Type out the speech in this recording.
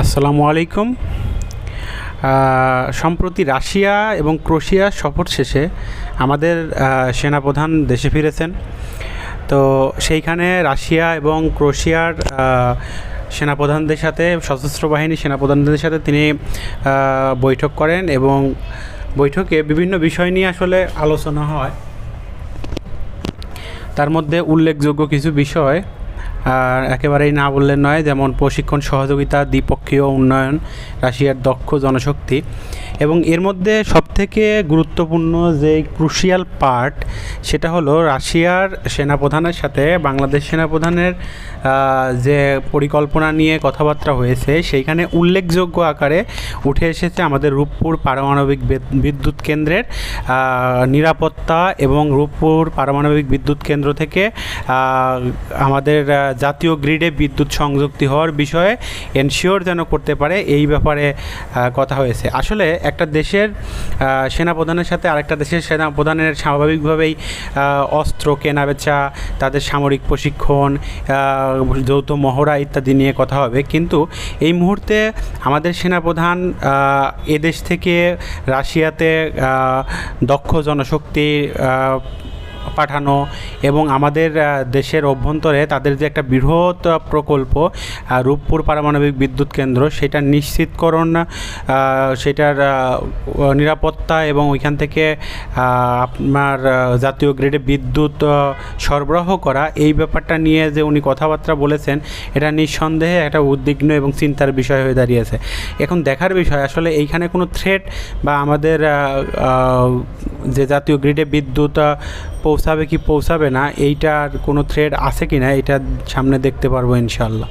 আসসালামু আলাইকুম। সম্প্রতি রাশিয়া এবং ক্রোশিয়া সফর শেষে আমাদের সেনাপ্রধান দেশে ফিরেছেন। তো সেইখানে রাশিয়া এবং ক্রোশিয়ার সেনাপ্রধানদের সাথে, সশস্ত্র বাহিনী সেনাপ্রধানদের সাথে তিনি বৈঠক করেন এবং বৈঠকে বিভিন্ন বিষয় নিয়ে আসলে আলোচনা হয়। তার মধ্যে উল্লেখযোগ্য কিছু বিষয় আর একেবারেই না বললে নয়, যেমন প্রশিক্ষণ সহযোগিতা, দ্বিপক্ষীয় উন্নয়ন, রাশিয়ার দক্ষ জনশক্তি। এবং এর মধ্যে সবথেকে গুরুত্বপূর্ণ যে ক্রুশিয়াল পার্ট সেটা হলো রাশিয়ার সেনাপ্রধানের সাথে বাংলাদেশ সেনাপ্রধানের যে পরিকল্পনা নিয়ে কথাবার্তা হয়েছে, সেইখানে উল্লেখযোগ্য আকারে উঠে এসেছে আমাদের রূপপুর পারমাণবিক বিদ্যুৎ কেন্দ্রের নিরাপত্তা এবং রূপপুর পারমাণবিক বিদ্যুৎ কেন্দ্র থেকে আমাদের জাতীয় গ্রিডে বিদ্যুৎ সংযুক্তি হওয়ার বিষয়ে এনশিওর যেন করতে পারে এই ব্যাপারে কথা হয়েছে। আসলে একটা দেশের সেনাপ্রধানের সাথে আরেকটা দেশের সেনাপ্রধানের স্বাভাবিকভাবেই অস্ত্র কেনাবেচা তাদের সামরিক প্রশিক্ষণ যৌথ মহড়া ইত্যাদি নিয়ে কথা হবে। কিন্তু এই মুহূর্তে আমাদের সেনাপ্রধান এদেশ থেকে রাশিয়াতে দক্ষ জনশক্তি পাঠানো এবং আমাদের দেশের অভ্যন্তরে তাদের যে একটা বৃহৎ প্রকল্প রূপপুর পারমাণবিক বিদ্যুৎ কেন্দ্র, সেটা নিশ্চিতকরণ সেটার নিরাপত্তা এবং ওইখান থেকে আপনার জাতীয় গ্রেডে বিদ্যুৎ সরবরাহ করা, এই ব্যাপারটা নিয়ে যে উনি কথাবার্তা বলেছেন, এটা নিঃসন্দেহে একটা উদ্বিগ্ন এবং চিন্তার বিষয় হয়ে দাঁড়িয়েছে। এখন দেখার বিষয়, আসলে এইখানে কোনো থ্রেট বা আমাদের যে জাতীয় গ্রিডে বিদ্যুৎ পৌঁছাবে কি পৌঁছাবে না, এইটার কোনো থ্রেড আছে কি না, এটা সামনে দেখতে পারব ইনশাল্লাহ